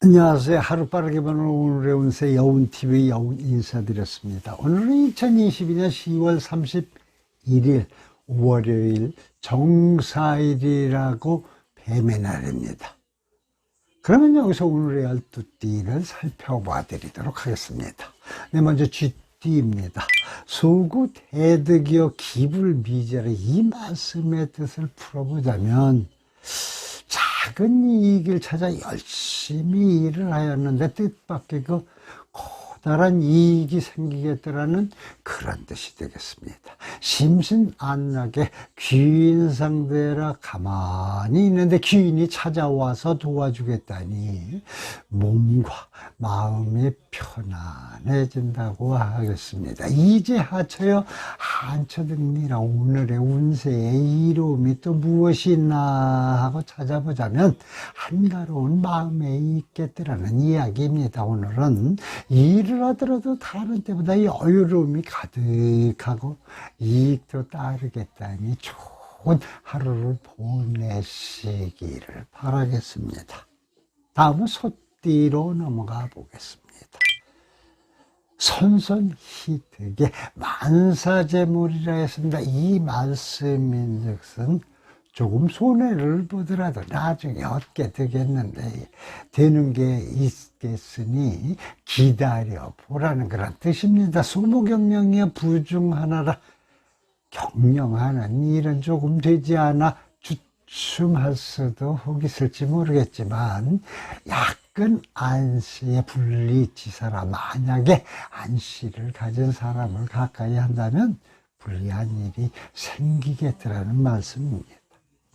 안녕하세요. 하루 빠르게 보는 오늘의 운세 여운TV 여운 인사드렸습니다. 오늘은 2022년 10월 31일 월요일 정사일이라고 뱀의 날입니다. 그러면 여기서 오늘의 12띠를 살펴봐 드리도록 하겠습니다. 네, 먼저 쥐띠입니다. 소구 대득이여 기불 미제라 이 말씀의 뜻을 풀어보자면 작은 이익을 찾아 열심히 일을 하였는데 뜻밖의 그 커다란 이익이 생기겠다라는 그런 뜻이 되겠습니다. 심신 안락에 귀인 상대라 가만히 있는데 귀인이 찾아와서 도와주겠다니 몸과 마음이 편안해진다고 하겠습니다. 이제 하쳐여 한처듭니다. 오늘의 운세의 이로움이 또 무엇이 있나 하고 찾아보자면 한가로운 마음에 있겠더라는 이야기입니다. 오늘은 일을 하더라도 다른 때보다 여유로움이 가득하고 이익도 따르겠다니 좋은 하루를 보내시기를 바라겠습니다. 다음은 소띠로 넘어가 보겠습니다. 선선희득의 만사제물이라 했습니다. 이 말씀인 즉슨 조금 손해를 보더라도 나중에 얻게 되겠는데 되는 게 있겠으니 기다려 보라는 그런 뜻입니다. 소모경영이 부중 하나라 경영하는 일은 조금 되지 않아 주춤할 수도 혹 있을지 모르겠지만 약간 안시의 분리지사라 만약에 안시를 가진 사람을 가까이 한다면 불리한 일이 생기겠더라는 말씀입니다.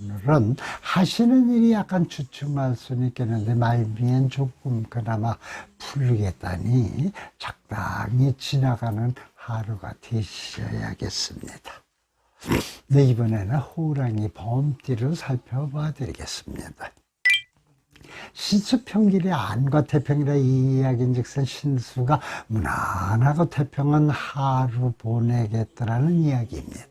오늘은 하시는 일이 약간 주춤할 수는 있겠는데 말미엔 조금 그나마 풀리겠다니 적당히 지나가는 하루가 되셔야겠습니다. 네, 이번에는 호랑이 범띠를 살펴봐 드리겠습니다. 신수평길의 안과 태평이라 이 이야기인 즉슨 신수가 무난하고 태평한 하루 보내겠더라는 이야기입니다.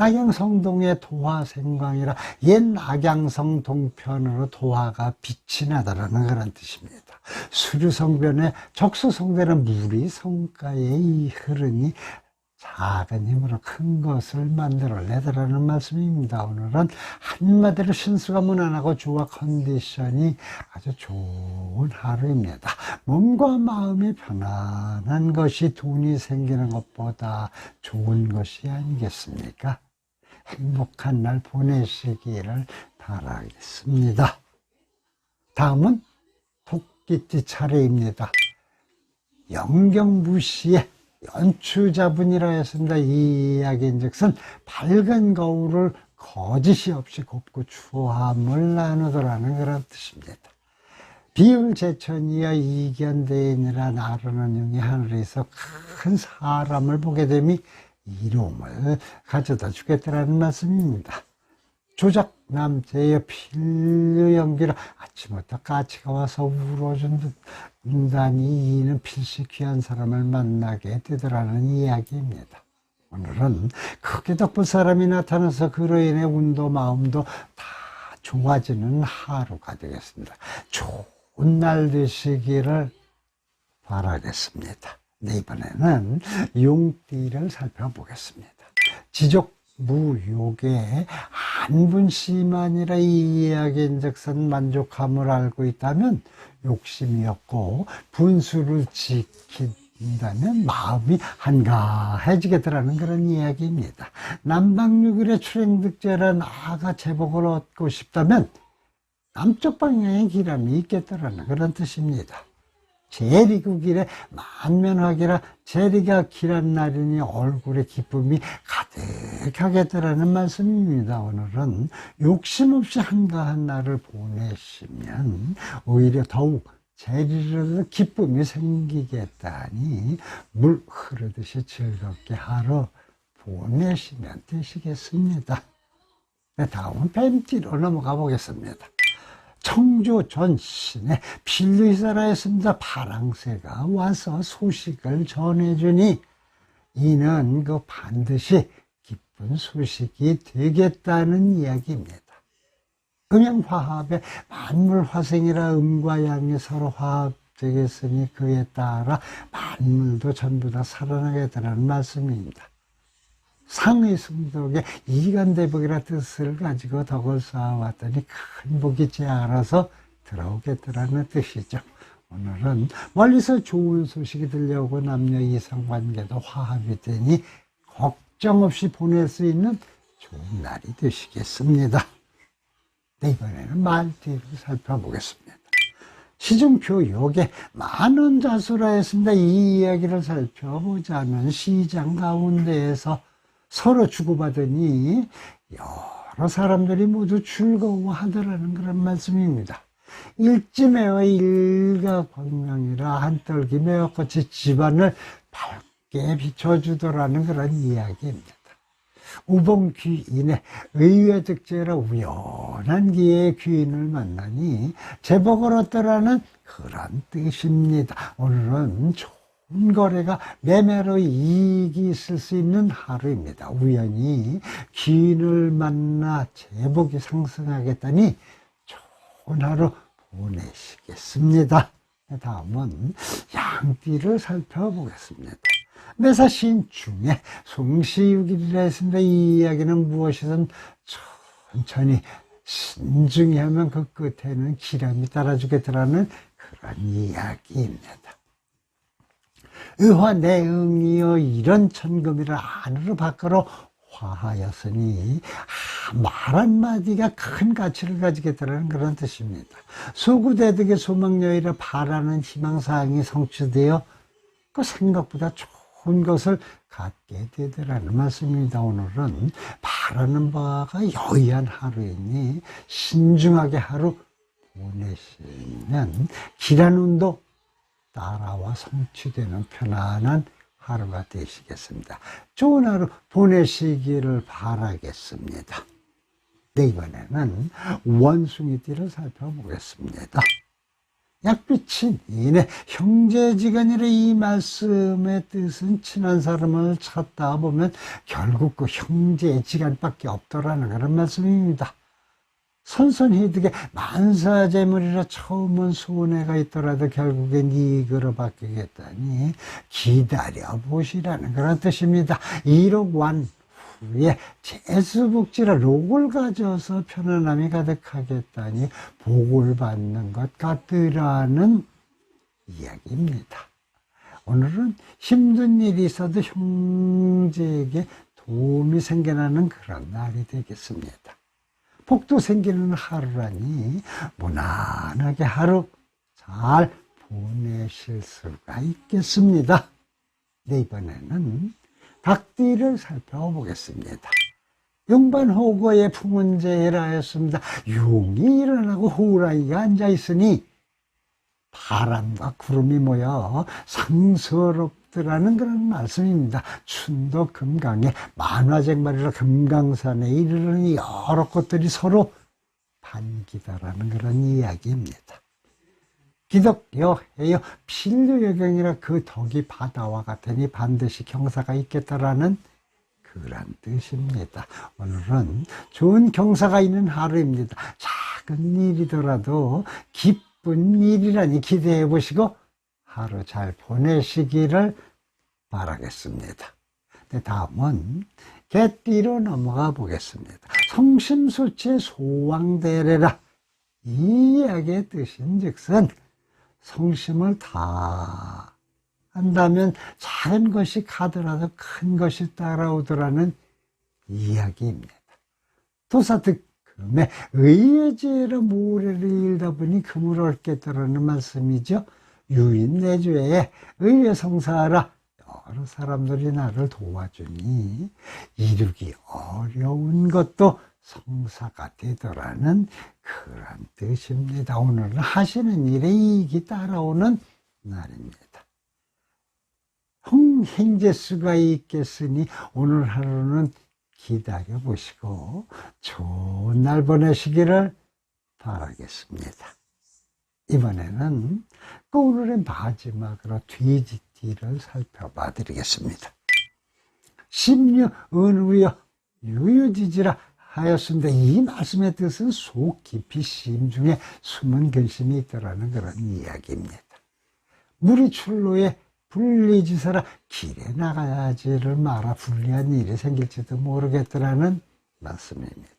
낙양성동의 도화생광이라 옛 낙양성 동편으로 도화가 빛이 나다라는 그런 뜻입니다. 수류성변에 적수성대는 물이 성가에 흐르니 작은 힘으로 큰 것을 만들어내더라는 말씀입니다. 오늘은 한마디로 신수가 무난하고 좋아 컨디션이 아주 좋은 하루입니다. 몸과 마음이 편안한 것이 돈이 생기는 것보다 좋은 것이 아니겠습니까? 행복한 날 보내시기를 바라겠습니다. 다음은 토끼띠 차례입니다. 영경무시의 연추자분이라 했습니다. 이 이야기인 즉슨 밝은 거울을 거짓이 없이 곱고 추함을 나누더라는 그런 뜻입니다. 비율 제천이여 이견대인이라 나르는 영이 하늘에서 큰 사람을 보게 됨이 이로움을 가져다 주겠다라는 말씀입니다. 조작 남자의 필류 연기로 아침부터 까치가 와서 울어준다니 이는 필시 귀한 사람을 만나게 되더라는 이야기입니다. 오늘은 크게 덕분 사람이 나타나서 그로 인해 운도 마음도 다 좋아지는 하루가 되겠습니다. 좋은 날 되시기를 바라겠습니다. 네, 이번에는 용띠를 살펴보겠습니다. 지적 무욕의 한분씨만이라 이 이야기인즉슨 만족함을 알고 있다면 욕심이었고 분수를 지킨다면 마음이 한가해지겠더라는 그런 이야기입니다. 남방육일의 출행득제란 아가 제복을 얻고 싶다면 남쪽 방향에 기람이 있겠더라는 그런 뜻입니다. 제리구 길에 만면하기라 제리가 길한 날이니 얼굴에 기쁨이 가득하겠다라는 말씀입니다. 오늘은 욕심 없이 한가한 날을 보내시면 오히려 더욱 제리로 기쁨이 생기겠다니 물 흐르듯이 즐겁게 하루 보내시면 되시겠습니다. 네, 다음은 뱀띠로 넘어가 보겠습니다. 청조 전신에 필리사라 했습니다. 파랑새가 와서 소식을 전해주니 이는 그 반드시 기쁜 소식이 되겠다는 이야기입니다. 음양화합에 만물화생이라 음과 양이 서로 화합되겠으니 그에 따라 만물도 전부 다 살아나겠다는 말씀입니다. 상의 승덕에 이간대복이라 뜻을 가지고 덕을 쌓아왔더니 큰 복이 지 않아서 들어오겠더라는 뜻이죠. 오늘은 멀리서 좋은 소식이 들려오고 남녀 이성 관계도 화합이 되니 걱정 없이 보낼 수 있는 좋은 날이 되시겠습니다. 네, 이번에는 말뒤를 살펴보겠습니다. 시중표 욕에 많은 자수라 했습니다. 이 이야기를 살펴보자면 시장 가운데에서 서로 주고받으니 여러 사람들이 모두 즐거워하더라는 그런 말씀입니다. 일지매와 일가광명이라 한떨기 매화꽃이 집안을 밝게 비춰주더라는 그런 이야기입니다. 우봉귀인의 의외득제라 우연한 기회에 귀인을 만나니 제복을 얻더라는 그런 뜻입니다. 오늘은 좋은 거래가 매매로 이익이 있을 수 있는 하루입니다. 우연히 귀인을 만나 제복이 상승하겠다니 좋은 하루 보내시겠습니다. 다음은 양띠를 살펴보겠습니다. 매사신 중에 송시육일이라 했습니다. 이 이야기는 무엇이든 천천히 신중히 하면 그 끝에는 기람이 따라주겠다라는 그런 이야기입니다. 의화 내응이여 이런 천금이라 안으로 밖으로 화하였으니 말 한마디가 큰 가치를 가지겠다는 그런 뜻입니다. 소구대득의 소망여의라 바라는 희망사항이 성취되어 그 생각보다 좋은 것을 갖게 되더라는 말씀입니다. 오늘은 바라는 바가 여의한 하루이니 신중하게 하루 보내시면 기란 운도 따라와 성취되는 편안한 하루가 되시겠습니다. 좋은 하루 보내시기를 바라겠습니다. 네, 이번에는 원숭이띠를 살펴보겠습니다. 약빛인 이네 형제지간이라 이 말씀의 뜻은 친한 사람을 찾다 보면 결국 그 형제지간밖에 없더라는 그런 말씀입니다. 선선히득에 만사재물이라 처음은 손해가 있더라도 결국엔 이익으로 바뀌겠다니 기다려보시라는 그런 뜻입니다. 1억 wan 후에 재수복지라 록을 가져서 편안함이 가득하겠다니 복을 받는 것 같으라는 이야기입니다. 오늘은 힘든 일이 있어도 형제에게 도움이 생겨나는 그런 날이 되겠습니다. 복도 생기는 하루라니 무난하게 하루 잘 보내실 수가 있겠습니다. 네, 이번에는 닭띠를 살펴보겠습니다. 용반호거의 풍은제라 했습니다. 용이 일어나고 호랑이가 앉아있으니 바람과 구름이 모여 상서롭더 라는 그런 말씀입니다. 춘도 금강에 만화쟁말이라 금강산에 이르는 여러 꽃들이 서로 반기다라는 그런 이야기입니다. 기독교 해요 필류여경이라 그 덕이 바다와 같으니 반드시 경사가 있겠다라는 그런 뜻입니다. 오늘은 좋은 경사가 있는 하루입니다. 작은 일이더라도 기쁜 일이라니 기대해 보시고 하루 잘 보내시기를 바라겠습니다. 네, 다음은 개띠로 넘어가 보겠습니다. 성심수치 소왕대래라 이 이야기의 뜻인 즉슨 성심을 다 한다면 작은 것이 가더라도 큰 것이 따라오더라는 이야기입니다. 도사득 금에 의외제로 모래를 일다 보니 금을 얻겠다라는 말씀이죠. 유인 내주에 의외성사라 여러 사람들이 나를 도와주니 이루기 어려운 것도 성사가 되더라는 그런 뜻입니다. 오늘은 하시는 일에 이익이 따라오는 날입니다. 행제수가 있겠으니 오늘 하루는 기다려 보시고 좋은 날 보내시기를 바라겠습니다. 이번에는 그 오늘의 마지막으로 돼지 띠를 살펴봐 드리겠습니다. 심유 은우여 유유지지라 하였습니다. 이 말씀의 뜻은 속 깊이 심중에 숨은 근심이 있더라는 그런 이야기입니다. 물이 출로에 분리지서라 길에 나가야지를 말아 불리한 일이 생길지도 모르겠더라는 말씀입니다.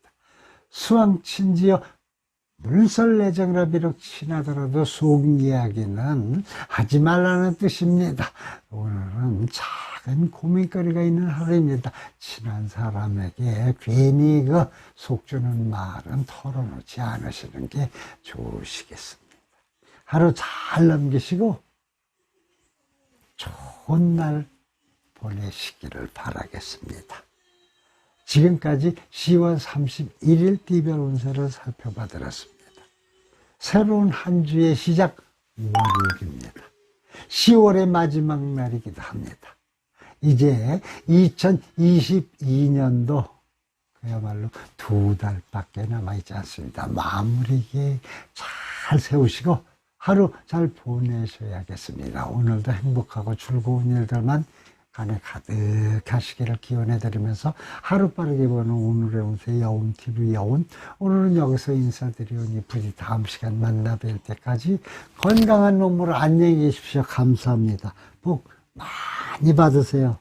수왕친지여 물설내정이라 비록 친하더라도 속 이야기는 하지 말라는 뜻입니다. 오늘은 작은 고민거리가 있는 하루입니다. 친한 사람에게 괜히 그 속주는 말은 털어놓지 않으시는 게 좋으시겠습니다. 하루 잘 넘기시고 좋은 날 보내시기를 바라겠습니다. 지금까지 10월 31일 띠별 운세를 살펴봐 드렸습니다. 새로운 한 주의 시작 월요일입니다. 10월의 마지막 날이기도 합니다. 이제 2022년도 그야말로 두 달밖에 남아있지 않습니다. 마무리 계획 잘 세우시고 하루 잘 보내셔야겠습니다. 오늘도 행복하고 즐거운 일들만 간에 가득하시기를 기원해 드리면서 하루 빠르게 보는 오늘의 운세 여운TV 여운 오늘은 여기서 인사드리오니 부디 다음 시간 만나 뵐 때까지 건강한 놈으로 안녕히 계십시오. 감사합니다. 복 많이 받으세요.